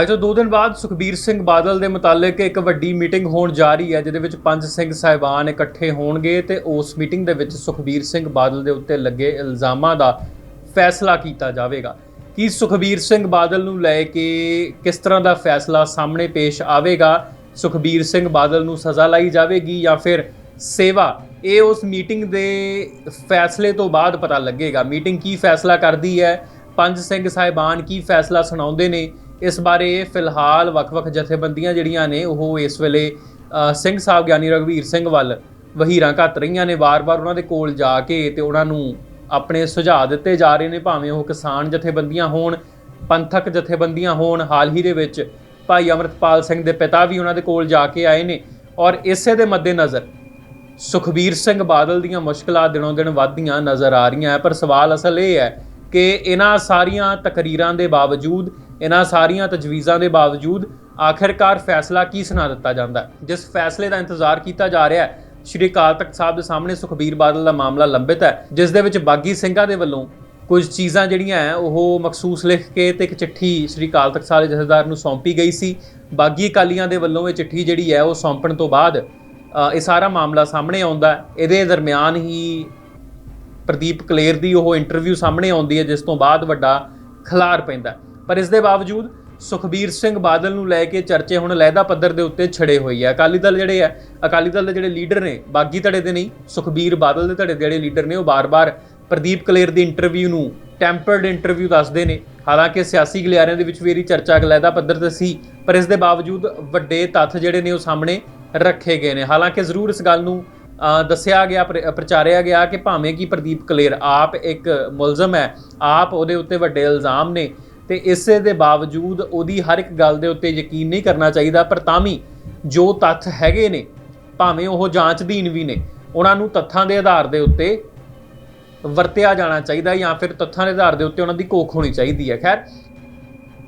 ਅੱਜ ਤੋਂ 2 ਦਿਨ ਬਾਅਦ ਸੁਖਬੀਰ ਸਿੰਘ ਬਾਦਲ ਦੇ ਮੁਤਾਲਕ ਇੱਕ ਵੱਡੀ ਮੀਟਿੰਗ ਹੋਣ ਜਾ ਰਹੀ ਹੈ, ਜਿਹਦੇ ਵਿੱਚ ਪੰਜ ਸਿੰਘ ਸਾਹਿਬਾਨ ਇਕੱਠੇ ਹੋਣਗੇ ਤੇ ਉਸ ਮੀਟਿੰਗ ਦੇ ਵਿੱਚ ਸੁਖਬੀਰ ਸਿੰਘ ਬਾਦਲ ਦੇ ਉੱਤੇ ਲੱਗੇ ਇਲਜ਼ਾਮਾਂ ਦਾ ਫੈਸਲਾ ਕੀਤਾ ਜਾਵੇਗਾ। ਕਿ ਸੁਖਬੀਰ ਸਿੰਘ ਬਾਦਲ ਨੂੰ ਲੈ ਕੇ ਕਿਸ ਤਰ੍ਹਾਂ ਦਾ ਫੈਸਲਾ ਸਾਹਮਣੇ ਪੇਸ਼ ਆਵੇਗਾ? ਸੁਖਬੀਰ ਸਿੰਘ ਬਾਦਲ ਨੂੰ ਸਜ਼ਾ ਲਾਈ ਜਾਵੇਗੀ ਜਾਂ ਫਿਰ ਸੇਵਾ? ਇਹ ਉਸ ਮੀਟਿੰਗ ਦੇ ਫੈਸਲੇ ਤੋਂ ਬਾਅਦ ਪਤਾ ਲੱਗੇਗਾ। ਮੀਟਿੰਗ ਕੀ ਫੈਸਲਾ ਕਰਦੀ ਹੈ? ਪੰਜ ਸਿੰਘ ਸਾਹਿਬਾਨ ਕੀ ਫੈਸਲਾ ਸੁਣਾਉਂਦੇ ਨੇ? ਇਸ ਬਾਰੇ ਫਿਲਹਾਲ ਵੱਖ-ਵੱਖ ਜਥੇਬੰਦੀਆਂ ਜਿਹੜੀਆਂ ਨੇ, ਉਹ ਇਸ ਵੇਲੇ ਸਿੰਘ ਸਾਹਿਬ ਗਿਆਨੀ ਰਘਵੀਰ ਸਿੰਘ ਵੱਲ ਵਹੀਰਾਂ ਘੱਤ ਰਹੀਆਂ ਨੇ। ਵਾਰ-ਵਾਰ ਉਹਨਾਂ ਦੇ ਕੋਲ ਜਾ ਕੇ ਤੇ ਉਹਨਾਂ ਨੂੰ ਆਪਣੇ ਸੁਝਾਅ ਦਿੱਤੇ ਜਾ ਰਹੇ ਨੇ, ਭਾਵੇਂ ਉਹ ਕਿਸਾਨ ਜਥੇਬੰਦੀਆਂ ਹੋਣ, ਪੰਥਕ ਜਥੇਬੰਦੀਆਂ ਹੋਣ। ਹਾਲ ਹੀ ਦੇ ਵਿੱਚ ਭਾਈ ਅਮਰਤਪਾਲ ਸਿੰਘ ਦੇ ਪਿਤਾ ਵੀ ਉਹਨਾਂ ਦੇ ਕੋਲ ਜਾ ਕੇ ਆਏ ਨੇ ਔਰ ਇਸੇ ਦੇ ਮੱਦੇਨਜ਼ਰ ਸੁਖਬੀਰ ਸਿੰਘ ਬਾਦਲ ਦੀਆਂ ਮੁਸ਼ਕਲਾਂ ਦਿਨੋਂ ਦਿਨ ਵੱਧਦੀਆਂ ਨਜ਼ਰ ਆ ਰਹੀਆਂ ਪਰ ਸਵਾਲ ਅਸਲ ਇਹ ਹੈ ਕਿ ਇਹਨਾਂ ਸਾਰੀਆਂ ਤਕਰੀਰਾਂ ਦੇ ਬਾਵਜੂਦ ਇਹਨਾਂ ਸਾਰੀਆਂ ਤਜਵੀਜ਼ਾਂ ਦੇ ਬਾਵਜੂਦ ਆਖਿਰਕਾਰ ਫੈਸਲਾ ਕੀ ਸੁਣਾ ਦਿੱਤਾ ਜਾਂਦਾ ਜਿਸ ਫੈਸਲੇ ਦਾ ਇੰਤਜ਼ਾਰ ਕੀਤਾ ਜਾ ਰਿਹਾ ਹੈ, ਸ਼੍ਰੀ ਅਕਾਲ ਤਖਤ ਸਾਹਿਬ ਦੇ ਸਾਹਮਣੇ ਸੁਖਬੀਰ ਬਾਦਲ ਦਾ ਮਾਮਲਾ ਲੰਬਿਤ ਹੈ, ਜਿਸ ਦੇ ਵਿੱਚ ਬਾਗੀ ਸਿੰਘਾਂ ਦੇ ਵੱਲੋਂ ਕੁਝ ਚੀਜ਼ਾਂ ਜਿਹੜੀਆਂ ਹੈ, ਉਹ ਮਖਸੂਸ ਲਿਖ ਕੇ ਤੇ ਇੱਕ ਚਿੱਠੀ ਸ਼੍ਰੀ ਅਕਾਲ ਤਖਤ ਸਾਹਿਬ ਦੇ ਜਥੇਦਾਰ ਨੂੰ ਸੌਂਪੀ ਗਈ ਸੀ। ਬਾਗੀ ਅਕਾਲੀਆਂ ਦੇ ਵੱਲੋਂ ਇਹ ਚਿੱਠੀ ਜਿਹੜੀ ਹੈ, ਉਹ ਸੌਂਪਣ ਤੋਂ ਬਾਅਦ ਇਹ ਸਾਰਾ ਮਾਮਲਾ ਸਾਹਮਣੇ ਆਉਂਦਾ ਇਹਦੇ ਦਰਮਿਆਨ ਹੀ ਪ੍ਰਦੀਪ ਕਲੇਰ ਦੀ ਉਹ ਇੰਟਰਵਿਊ ਸਾਹਮਣੇ ਆਉਂਦੀ ਹੈ, ਜਿਸ ਤੋਂ ਬਾਅਦ ਵੱਡਾ ਖਲਾਰ ਪੈਂਦਾ ਪਰ ਇਸ ਦੇ ਬਾਵਜੂਦ ਸੁਖਬੀਰ ਸਿੰਘ ਬਾਦਲ ਨੂੰ ਲੈ ਕੇ ਚਰਚੇ ਹੁਣ ਲਹਿਦਾ ਪੱਧਰ ਦੇ ਉੱਤੇ ਛੜੇ ਹੋਈ ਹੈ ਅਕਾਲੀ ਦਲ ਜਿਹੜੇ ਹੈ ਅਕਾਲੀ ਦਲ ਦੇ ਜਿਹੜੇ ਲੀਡਰ ਨੇ, ਬਾਗੀ ਧੜੇ ਦੇ ਨਹੀਂ, ਸੁਖਬੀਰ ਬਾਦਲ ਦੇ ਧੜੇ ਦੇ ਜਿਹੜੇ ਲੀਡਰ ਨੇ, ਉਹ ਬਾਰ-ਬਾਰ ਪ੍ਰਦੀਪ ਕਲੇਰ ਦੀ ਇੰਟਰਵਿਊ ਨੂੰ ਟੈਂਪਰਡ ਇੰਟਰਵਿਊ ਦੱਸਦੇ ਨੇ। ਹਾਲਾਂਕਿ ਸਿਆਸੀ ਗਲਿਆਰਿਆਂ ਦੇ ਵਿੱਚ ਵੀ ਇਹਦੀ ਚਰਚਾ ਲਹਿਦਾ ਪੱਧਰ ਤੇ ਸੀ, ਪਰ ਇਸ ਦੇ ਬਾਵਜੂਦ ਵੱਡੇ ਤੱਥ ਜਿਹੜੇ ਨੇ ਉਹ ਸਾਹਮਣੇ ਰੱਖੇ ਗਏ ਨੇ। ਹਾਲਾਂਕਿ ਜ਼ਰੂਰ ਇਸ ਗੱਲ ਨੂੰ ਦੱਸਿਆ ਗਿਆ ਪ੍ਰਚਾਰਿਆ ਗਿਆ ਕਿ ਭਾਵੇਂ ਕਿ ਪ੍ਰਦੀਪ ਕਲੇਰ ਆਪ ਇੱਕ ਮੁਲਜ਼ਮ ਹੈ, ਆਪ ਉਹਦੇ ਉੱਤੇ ਵੱਡੇ ਇਲਜ਼ਾਮ ਨੇ ਤੇ ਇਸੇ ਦੇ ਬਾਵਜੂਦ ਉਹਦੀ ਹਰ ਇੱਕ ਗੱਲ ਦੇ ਉੱਤੇ ਯਕੀਨ ਨਹੀਂ ਕਰਨਾ ਚਾਹੀਦਾ, ਪਰ ਤਾਂ ਵੀ ਜੋ ਤੱਥ ਹੈਗੇ ਨੇ, ਭਾਵੇਂ ਉਹ ਜਾਂਚਧੀਨ ਵੀ ਨੇ, ਉਹਨਾਂ ਨੂੰ ਤੱਥਾਂ ਦੇ ਆਧਾਰ ਦੇ ਉੱਤੇ ਵਰਤਿਆ ਜਾਣਾ ਚਾਹੀਦਾ ਜਾਂ ਫਿਰ ਤੱਥਾਂ ਦੇ ਆਧਾਰ ਦੇ ਉੱਤੇ ਉਹਨਾਂ ਦੀ ਕੋਖ ਹੋਣੀ ਚਾਹੀਦੀ ਹੈ। ਖੈਰ,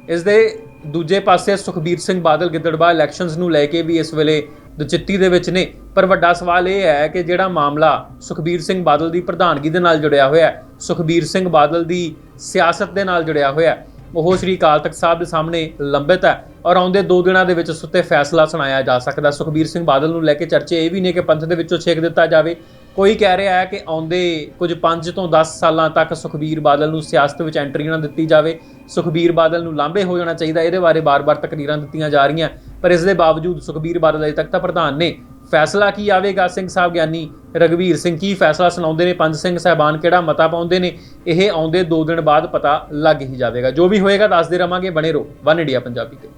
ਇਸ ਦੇ ਦੂਜੇ ਪਾਸੇ ਸੁਖਬੀਰ ਸਿੰਘ ਬਾਦਲ ਗਿੱਦੜਬਾ ਇਲੈਕਸ਼ਨਸ ਨੂੰ ਲੈ ਕੇ ਵੀ ਇਸ ਵੇਲੇ ਦੁਚਿੱਤੀ ਦੇ ਵਿੱਚ ਨੇ, ਪਰ ਵੱਡਾ ਸਵਾਲ ਇਹ ਹੈ ਕਿ ਜਿਹੜਾ ਮਾਮਲਾ ਸੁਖਬੀਰ ਸਿੰਘ ਬਾਦਲ ਦੀ ਪ੍ਰਧਾਨਗੀ ਦੇ ਨਾਲ ਜੁੜਿਆ ਹੋਇਆ ਹੈ, ਸੁਖਬੀਰ ਸਿੰਘ ਬਾਦਲ ਦੀ ਸਿਆਸਤ ਦੇ ਨਾਲ ਜੁੜਿਆ ਹੋਇਆ ਹੈ ਉਹ ਸ਼੍ਰੀ ਅਕਾਲ ਤਖਤ ਸਾਹਿਬ ਦੇ ਸਾਹਮਣੇ ਲੰਬਿਤ ਹੈ ਔਰ ਆਉਂਦੇ 2 ਦਿਨਾਂ ਦੇ ਵਿੱਚ ਸੁੱਤੇ ਫੈਸਲਾ ਸੁਣਾਇਆ ਜਾ ਸਕਦਾ। ਸੁਖਬੀਰ ਸਿੰਘ ਬਾਦਲ ਨੂੰ ਲੈ ਕੇ ਚਰਚੇ ਇਹ ਵੀ ਨੇ ਕਿ ਪੰਥ ਦੇ ਵਿੱਚੋਂ ਛੇਕ ਦਿੱਤਾ ਜਾਵੇ। ਕੋਈ ਕਹਿ ਰਿਹਾ ਹੈ ਕਿ ਆਉਂਦੇ ਕੁਝ 5 ਤੋਂ 10 ਸਾਲਾਂ ਤੱਕ ਸੁਖਬੀਰ ਬਾਦਲ ਨੂੰ ਸਿਆਸਤ ਵਿੱਚ ਐਂਟਰੀ ਨਾ ਦਿੱਤੀ ਜਾਵੇ। ਸੁਖਬੀਰ ਬਾਦਲ ਨੂੰ ਲਾਂਭੇ ਹੋ ਜਾਣਾ ਚਾਹੀਦਾ। ਇਹਦੇ ਬਾਰੇ ਬਾਰ-ਬਾਰ ਤਕਰੀਰਾਂ ਦਿੱਤੀਆਂ ਜਾ ਰਹੀਆਂ। ਪਰ ਇਸ ਦੇ ਬਾਵਜੂਦ ਸੁਖਬੀਰ ਬਾਦਲ ਅਜੇ ਤੱਕ ਤਾਂ ਪ੍ਰਧਾਨ ਨੇ ਫੈਸਲਾ ਕੀ ਆਵੇਗਾ ਸਿੰਘ ਸਾਹਿਬ ਗਿਆਨੀ? ਰਗਵੀਰ ਸਿੰਘ ਕੀ ਫੈਸਲਾ ਸੁਣਾਉਂਦੇ ਨੇ? ਪੰਜ ਸਿੰਘ ਸਾਹਿਬਾਨ ਕਿਹੜਾ ਮਤਾ ਪਾਉਂਦੇ ਨੇ? ਇਹ ਆਉਂਦੇ 2 ਦਿਨ ਬਾਅਦ ਪਤਾ ਲੱਗ ਹੀ ਜਾਵੇਗਾ। ਜੋ ਵੀ ਹੋਏਗਾ, ਦੱਸਦੇ ਰਵਾਂਗੇ। ਬਣੇ ਰਹੋ। ਵਨ ਇੰਡੀਆ ਪੰਜਾਬੀ ਤੇ।